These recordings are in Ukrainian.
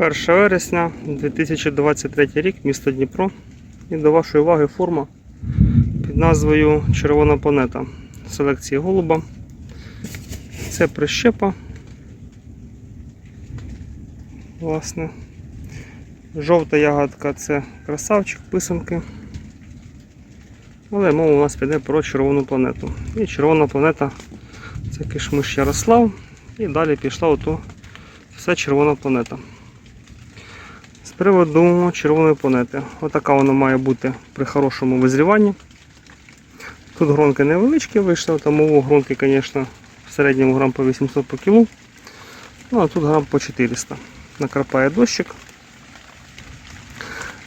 1 вересня 2023 рік, місто Дніпро. І до вашої уваги форма під назвою Червона планета селекції голуба. Це прищепа. Власне. Жовта ягодка це красавчик, писанки. Але мова у нас піде про червону планету. І червона планета це кишмиш Ярослав. І далі пішла ото вся червона планета. Приводу червоної планети. Отака вона має бути при хорошому визріванні. Тут гронки невеличкі вийшли, тому гронки, звісно, в середньому грам по 800 по кілу. Ну а тут грам по 400. Накрапає дощик.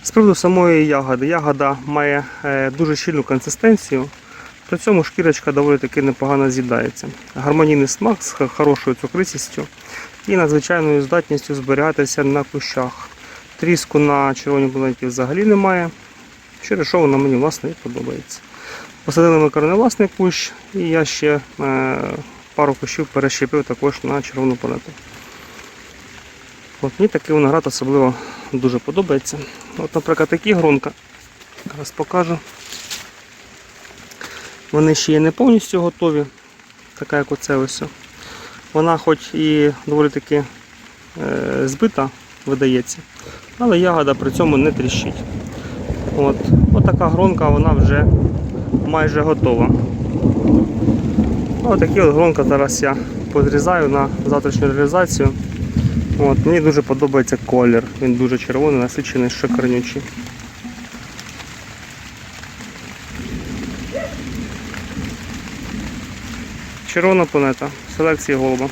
З приводу самої ягоди. Ягода має е, дуже щільну консистенцію. При цьому шкірочка доволі таки непогано з'їдається. Гармонійний смак з хорошою цукристістю і надзвичайною здатністю зберігатися на кущах. Тріску на червоній планеті взагалі немає. Через що вона мені власне і подобається. Посадили ми корневласний кущ, і я ще е, пару кущів перещепив також на червону планету. От мені такий виноград особливо дуже подобається. От, наприклад, такі гронка. Зараз покажу. Вони ще є не повністю готові, така як оце ось. Вона хоч і доволі таки е, збита видається, але ягода при цьому не тріщить. От, от така гронка вона вже майже готова. Ось такі от гронка зараз я подрізаю на завтрашню реалізацію. От, мені дуже подобається колір. Він дуже червоний, насичений, шикарнючий. Червона планета селекції голуба.